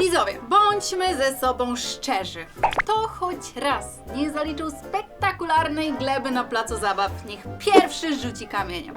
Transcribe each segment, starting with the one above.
Widzowie, bądźmy ze sobą szczerzy. Kto choć raz nie zaliczył spektakularnej gleby na placu zabaw, niech pierwszy rzuci kamieniem.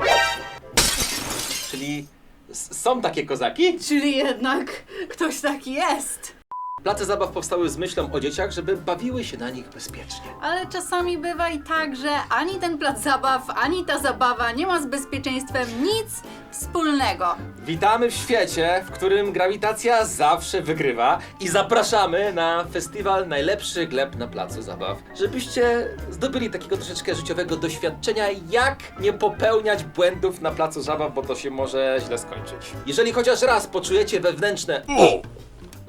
Czyli s- są takie kozaki? Czyli jednak ktoś taki jest. Place zabaw powstały z myślą o dzieciach, żeby bawiły się na nich bezpiecznie. Ale czasami bywa i tak, że ani ten plac zabaw, ani ta zabawa nie ma z bezpieczeństwem nic wspólnego. Witamy w świecie, w którym grawitacja zawsze wygrywa i zapraszamy na festiwal najlepszych gleb na placu zabaw, żebyście zdobyli takiego troszeczkę życiowego doświadczenia, jak nie popełniać błędów na placu zabaw, bo to się może źle skończyć. Jeżeli chociaż raz poczujecie wewnętrzne o,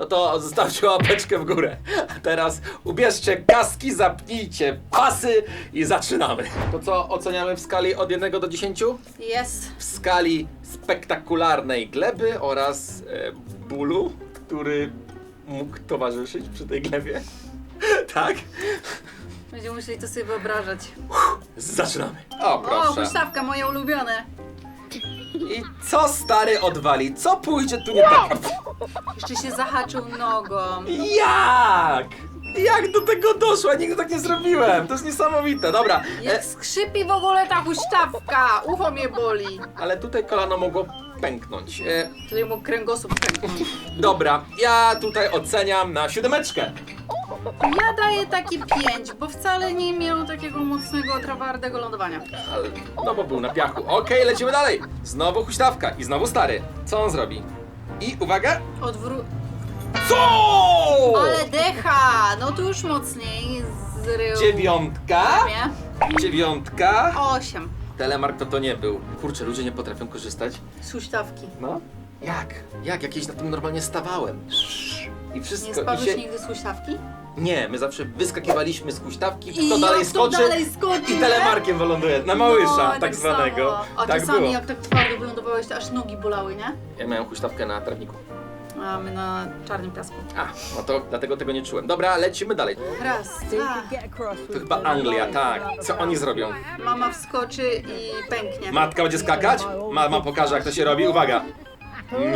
no to zostawcie łapeczkę w górę. A teraz ubierzcie kaski, zapnijcie pasy i zaczynamy. To co oceniamy w skali od 1 do 10? Jest. w skali spektakularnej gleby oraz e, bólu, który mógł towarzyszyć przy tej glebie. tak? Będziemy musieli to sobie wyobrażać. Zaczynamy. O, O, proszę. huśtawka, moje ulubione. I co stary odwali? Co pójdzie tu nie tak? Jeszcze się zahaczył nogą. Jak? Jak do tego doszło? Nigdy tak nie zrobiłem. To jest niesamowite. Dobra, Jak e, skrzypi w ogóle ta huśtawka! Ucho mnie boli. ale tutaj kolano mogło pęknąć. E, Tutaj mógł kręgosłup pęknąć. dobra, ja tutaj oceniam na siódemeczkę. Ja daję taki 5, bo wcale nie miał takiego mocnego, trawardego lądowania. Ale, no bo był na piachu. Okej, lecimy dalej. Znowu huśtawka i znowu stary. Co on zrobi? I uwaga. Odwró... Co? Ale decha! No tu już mocniej zrył. Dziewiątka. Nie? Dziewiątka. 8. Telemark to to nie był. Kurczę, ludzie nie potrafią korzystać. Z huśtawki. No. Jak? Jak? Jakieś na tym normalnie stawałem. I Nie wszystko. I spadłeś się... nigdy z huśtawki? Nie, my zawsze wyskakiwaliśmy z huśtawki, I kto dalej jak to skoczy dalej skoczy, i nie? telemarkiem wyląduje. Na małysza, no, tak, zwanego. Samo. A tak czasami było. jak tak twardo wylądowałeś, to aż nogi bolały, nie? Ja miałem huśtawkę na trawniku. A my na czarnym piasku. A, no to dlatego tego nie czułem. Dobra, lecimy dalej. Raz, dwa. To chyba Anglia, tak. Co oni zrobią? Mama wskoczy i pęknie. Matka będzie skakać? Mama pokaże, jak to się robi. Uwaga.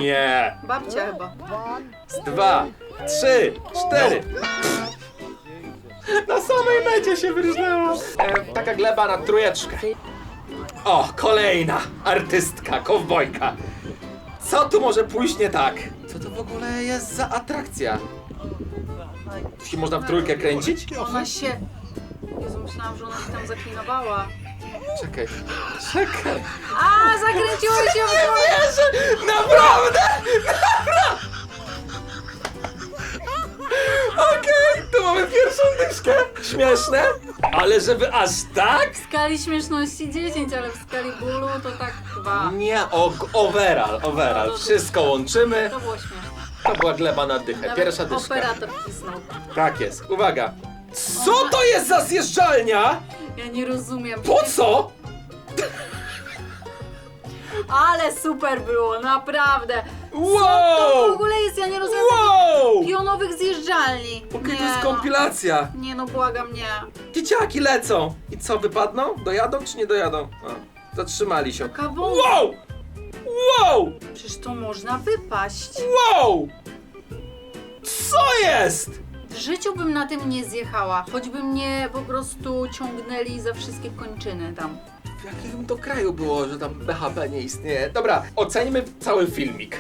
Nie. Babcia chyba. Z dwa, trzy, cztery. Na samej mecie się wyrżnęło. E, taka gleba na trójeczkę. O, kolejna artystka, kowbojka. Co tu może pójść nie tak? Co to w ogóle jest za atrakcja? Tu się można w trójkę kręcić? Ona się... Jezu, myślałam, że ona się tam zaklinowała. Czekaj, czekaj. A, zakręciło się w górę! wierzę! Naprawdę! Okej, mamy pierwszą dyszkę. Śmieszne, ale żeby aż tak? W skali śmieszności 10, ale w skali bólu to tak 2. Nie, o, overall, overall. Wszystko łączymy. To było śmieszne. To była gleba na dychę, Nawet pierwsza dyszka. Operator pisnął. Tak jest, uwaga. Co to jest za zjeżdżalnia? Ja nie rozumiem. Po co? Ale super było, naprawdę. To w Wow! ogóle jest, ja nie rozumiem Wow! takich pionowych zjeżdżalni. Okej, to jest no. kompilacja. Nie no, błagam, nie. Dzieciaki lecą. I co, wypadną? Dojadą czy nie dojadą? A, zatrzymali się. Kawą. Wow! Wow! Przecież to można wypaść. Wow! Co jest? W życiu bym na tym nie zjechała, choćby mnie po prostu ciągnęli za wszystkie kończyny tam. W jakim to kraju było, że tam BHP nie istnieje? Dobra, ocenimy cały filmik.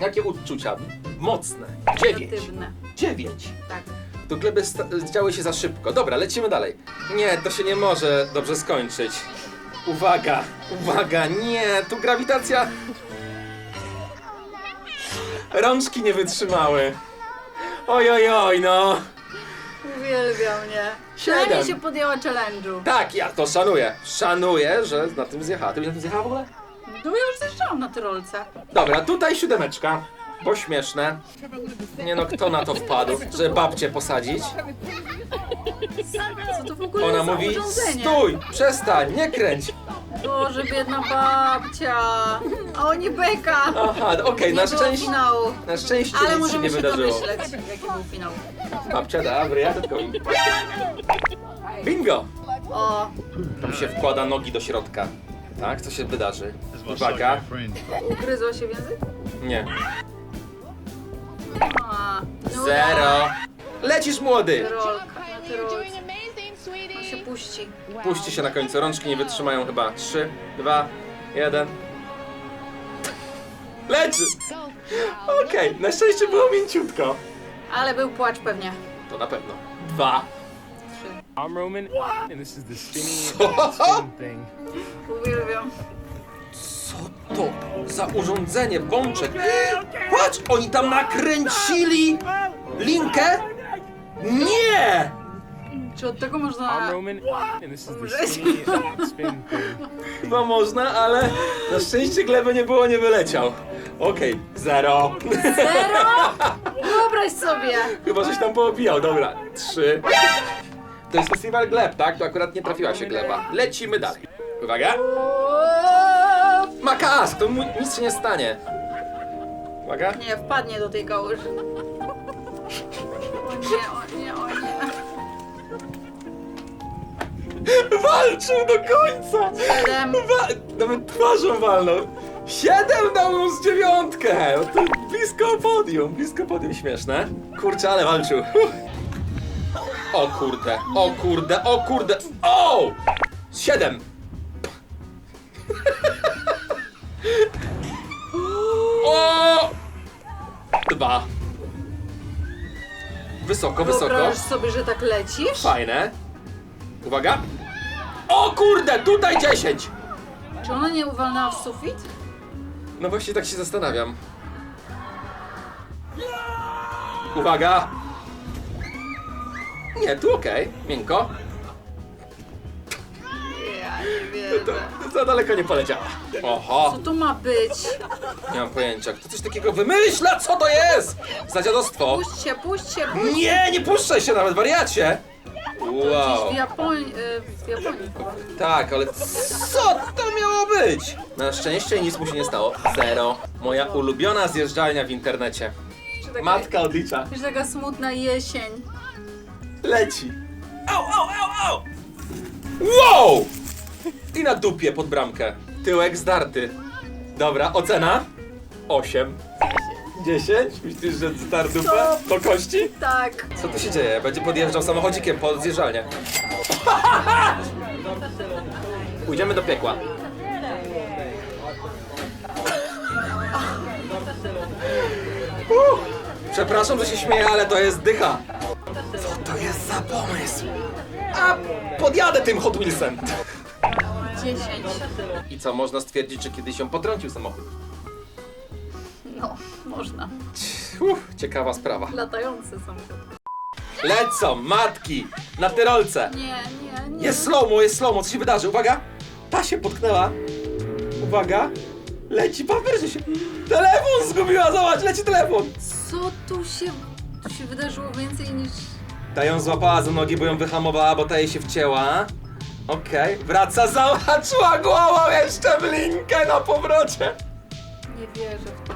Jakie uczucia? Mocne. Dziewięć. Negatywne. Dziewięć. Tak. To gleby sta- działy się za szybko. Dobra, lecimy dalej. Nie, to się nie może dobrze skończyć. Uwaga, uwaga, nie, tu grawitacja. Rączki nie wytrzymały. Oj, oj, oj, no. Uwielbiam, nie? Siedem. Przynajmniej się podjęła challenge'u. Tak, ja to szanuję. Szanuję, że na tym zjechała. Ty byś na tym zjechała w ogóle? No ja już zjeżdżałam na tyrolce. Dobra, tutaj siódemeczka. Bo śmieszne. Nie no, kto na to wpadł, żeby babcię posadzić? Co to w ogóle Ona za mówi, urządzenie? stój, przestań, nie kręć. Boże, biedna babcia. O, nie beka. Aha, okej, na było szczęście, finału. na szczęście Ale nic się możemy nie się wydarzyło. domyśleć, jaki był finał. Babcia, dobry, ja tylko... Bingo! O, Tam się wkłada nogi do środka. Tak, co się wydarzy? Uwaga. ugryzła się w język? Nie. A, Nuda. Zero. Lecisz młody. Rolka, na rolce. On się puści. Puści się na końcu, rączki nie wytrzymają chyba. Trzy, dwa, jeden. Leczy! Okej, na szczęście było mięciutko. Ale był płacz pewnie. To na pewno. Dwa. Trzy. I'm Roman, and this is the spinny spin thing. Uwielbiam. To za urządzenie? Bączek. Patrz, oni tam nakręcili linkę? Nie! Czy od tego I'm można... Roman, and this is the Umrzeć. spinny spin thing. Chyba można, ale na szczęście gleby nie było, nie wyleciał. Okej, zero. Zero? Wyobraź sobie! Chyba żeś tam poopijał, dobra. Trzy. To jest festiwal gleb, tak? To akurat nie trafiła się gleba. Lecimy dalej. Uwaga. O, Ma kask, to mu nic się nie stanie. Uwaga. Nie, wpadnie do tej kałuży. O nie, o nie, o nie. Walczył do końca! Siedem. Wa nawet twarzą walnął. Siedem dał mu z dziewiątkę! No To blisko podium, blisko podium śmieszne. Kurczę, ale walczył. O kurde, o kurde, o kurde. O! Siedem! Wysoko, wysoko. Wyobrażasz sobie, że tak lecisz? Fajne. Uwaga. O kurde, tutaj 10! Czy ona nie uwalnęła w sufit? No właśnie tak się zastanawiam. Uwaga! Nie, tu okej, miękko. Nie wierzę. To za daleko nie poleciała. Oho, Co to ma być? nie mam pojęcia. Kto coś takiego wymyśla? Co to jest? Za dziadostwo. Puść się, puść się, puść Nie, nie puszczaj się nawet, wariacie! Wow. Gdzieś w Japonii, y, w Japonii chyba. Tak, ale co to miało być? Na szczęście nic mu się nie stało. Zero. Moja ulubiona zjeżdżalnia w internecie. Taka, Matka odlicza. Wiesz, taka smutna jesień. Leci. Au, au, au, au! Wow! I na dupie pod bramkę. Tyłek zdarty. Dobra, ocena? 8. 10? Myślisz, że zdar dupę? Do kości? Tak. Co tu się dzieje? Będzie podjeżdżał samochodzikiem pod zjeżdżalnię. Pójdziemy do piekła. Uh, Przepraszam, że się śmieję, ale to jest dycha. Co to jest za pomysł? A podjadę tym Hot Wheelsem. 10. I co, można stwierdzić, że kiedyś ją potrącił samochód? No, można. Uff, ciekawa sprawa. Latające samochód. Lecą, matki, na tyrolce. Nie, nie, nie. Jest slow-mo, jest slow-mo, co się wydarzy? Uwaga! Ta się potknęła. Uwaga! Leci, papież się. Telefon zgubiła, zobacz, leci telefon. Co tu się... Tu się wydarzyło więcej niż... Ta ją złapała za nogi, bo ją wyhamowała, bo ta jej się wcięła. Okej, wraca, zahaczyła głową jeszcze w linkę na powrocie. Nie wierzę w to.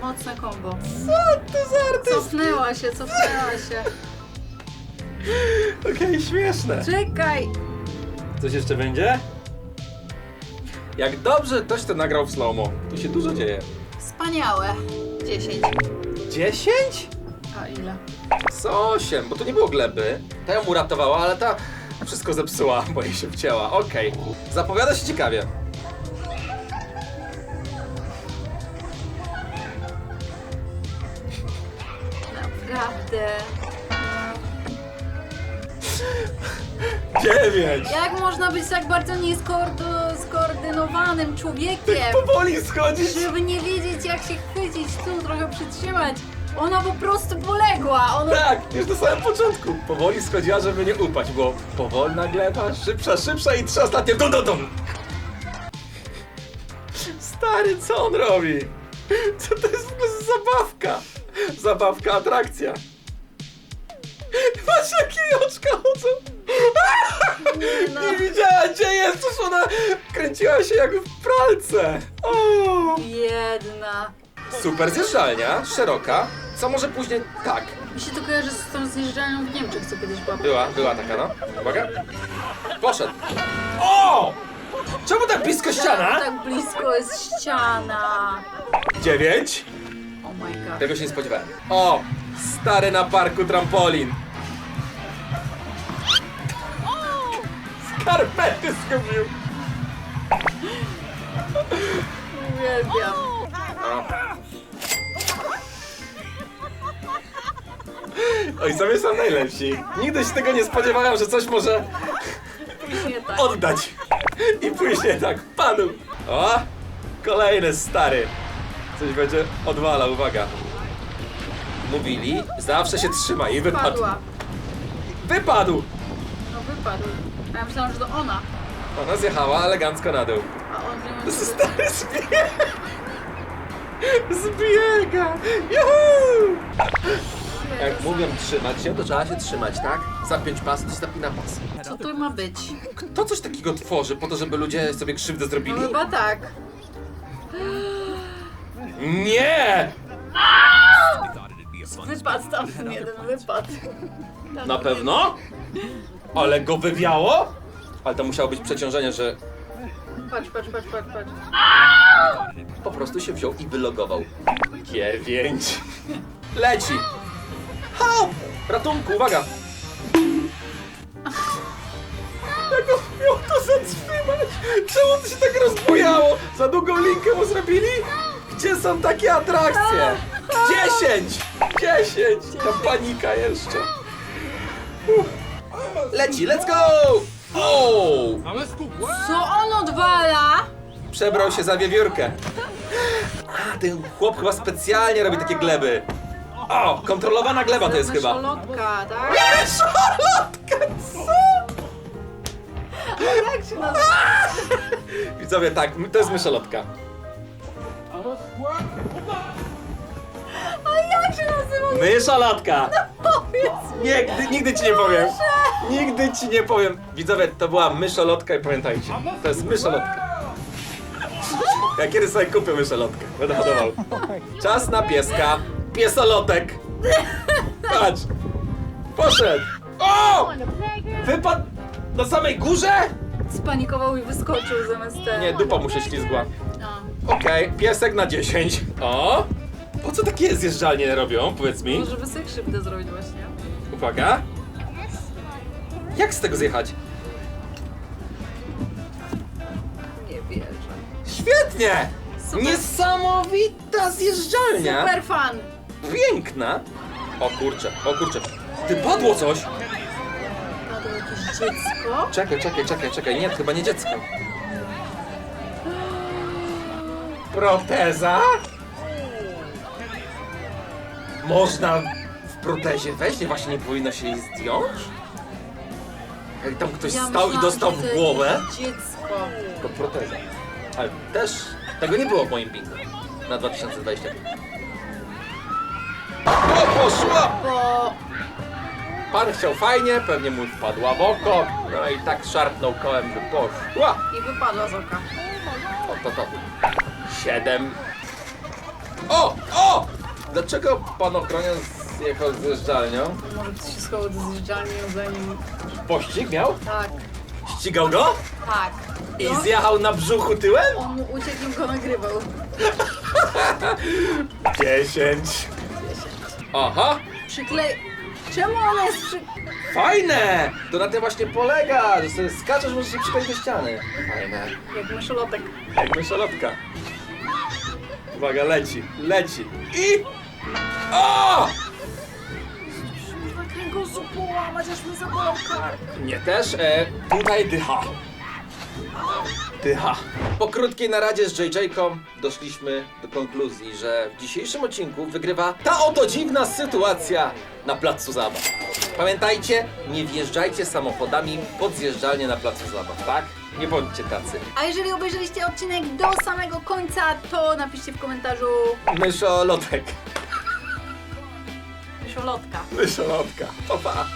Mocne kombo. Co to za artyst? Cofnęła się, cofnęła się. Okej, śmieszne. Czekaj! Coś jeszcze będzie? Jak dobrze ktoś to nagrał w slow-mo. Tu się dużo dzieje. Wspaniałe. 10. 10? A ile? Z 8, bo tu nie było gleby. Ta ją uratowała, ale ta wszystko zepsuła, bo jej się wcięła. Okej. Zapowiada się ciekawie. Naprawdę. 9! Jak można być tak bardzo nieskoordynowanym człowiekiem? Powoli schodzić! Żeby nie wiedzieć jak się chwycić, tu trochę przytrzymać. Ona po prostu poległa. Ona... Tak, już na samym początku. Powoli schodziła, żeby nie upaść, bo powolna gleba, szybsza, szybsza i trzy ostatnie dum, dum, dum. Stary, co on robi? Co to jest w ogóle za zabawka? Zabawka, atrakcja. Patrz jakie oczka chodzą. Nie no. Nie widziała, gdzie jest, coś ona kręciła się jak w pralce. O. Biedna. Super zjeżdżalnia, szeroka. Co może później... Tak, Mi się to kojarzy z tą zjeżdżalnią w Niemczech, co kiedyś była. Była, była taka, no. Uwaga. Poszedł. O! Czemu tak blisko ściana? Tak, tak blisko jest ściana. Dziewięć. O my god. Tego się nie spodziewałem. O! Stary na parku trampolin. Skarpety zgubił. Uwielbiam. Oj, sobie są najlepsi. Nigdy się tego nie spodziewałem, że coś może tak. oddać. I później tak, panu. O! Kolejny stary. Coś będzie odwala, uwaga. Mówili, zawsze się trzyma i wypadł. Padła. Wypadł! No wypadł. A ja myślałam, że to ona. Ona zjechała elegancko na dół. A on w nią Stary zbiega! Zbiega! Juhu! Jak mówią trzymać się, to trzeba się trzymać, tak? Zapiąć pas, to się zapina pas. Co to ma być? Kto coś takiego tworzy po to, żeby ludzie sobie krzywdę No zrobili? chyba tak. Nie! Wypadł tam jeden wypad. Na pewno? Ale go wywiało? Ale to musiało być przeciążenie, że Patrz, patrz, patrz, patrz, patrz. po prostu się wziął i wylogował. G5. Leci! Help! Ratunku, uwaga! Jak on miał to zatrzymać? Czemu to się tak rozbujało? Za długą linkę mu zrobili? Gdzie są takie atrakcje? 10! 10! Ta panika jeszcze. Uff. Leci, let's go! O! Co on odwala? Przebrał się za wiewiórkę. A, ten chłop chyba specjalnie robi takie gleby. O, kontrolowana gleba to jest chyba. Szalotka, tak? Szalotka, co? Jak się nazywa? Widzowie, tak, to jest myszolotka. A jak się nazywa? Myszolotka! Powiedz mi. Nigdy, nigdy ci nie powiem. Nigdy ci nie powiem. Widzowie, to była myszolotka i pamiętajcie, to jest myszolotka. Ja kiedy sobie kupię myszolotkę, będę hodował. Czas na pieska. Piesolotek. Patrz. Poszedł. O! Wypadł na samej górze? Spanikował i wyskoczył zamiast tego. Nie, dupa mu się ślizgła. Okej, piesek na 10. O! Po co takie zjeżdżalnie robią, powiedz mi? Może by sobie krzywdę zrobić właśnie. Uwaga. Jak z tego zjechać? Nie wierzę. Świetnie! Super. Niesamowita zjeżdżalnia! Super fan! Piękna! O kurczę, o kurczę. Ty padło coś! Padło jakieś dziecko? Czekaj, czekaj, czekaj, czekaj. Nie, to chyba nie dziecko. Proteza? Można w protezie wejść? Nie, właśnie nie powinno się jej zdjąć? Jak tam ktoś Ja stał i myślałam, dostał że to w głowę, jakieś Dziecko. to proteza. Ale też tego nie było w moim bingo na 2025. O, poszła! Bo Pan chciał fajnie, pewnie mu wpadła w oko, no i tak szarpnął kołem, by poszła. i wypadła z oka. O, to to. Siedem. O! O! Dlaczego pan ochroniarz zjechał z zjeżdżalnią? Może ktoś się schował do zjeżdżalni zanim... Pościg miał? Tak, Ścigał go? tak. I No, zjechał na brzuchu tyłem? On mu uciekł i go nagrywał. Dziesięć. Aha! Przyklej... Czemu ona jest przy... Fajne! To na tym właśnie polega, że sobie skaczesz, możesz się przykleić do ściany. Fajne. Jak myszolotek. Jak myszolotka. Uwaga, leci, leci. I... O! Kurwa, kręgosłup połamać, aż mi zabolał kark. Nie też, e, tutaj dycha. Dycha. Po krótkiej naradzie z JJ-ką doszliśmy do konkluzji, że w dzisiejszym odcinku wygrywa ta oto dziwna sytuacja na placu zabaw. Pamiętajcie, nie wjeżdżajcie samochodami pod zjeżdżalnię na placu zabaw, tak? Nie bądźcie tacy. A jeżeli obejrzeliście odcinek do samego końca, to napiszcie w komentarzu Myszolotek. myszolotka. Myszolotka. Pa, pa.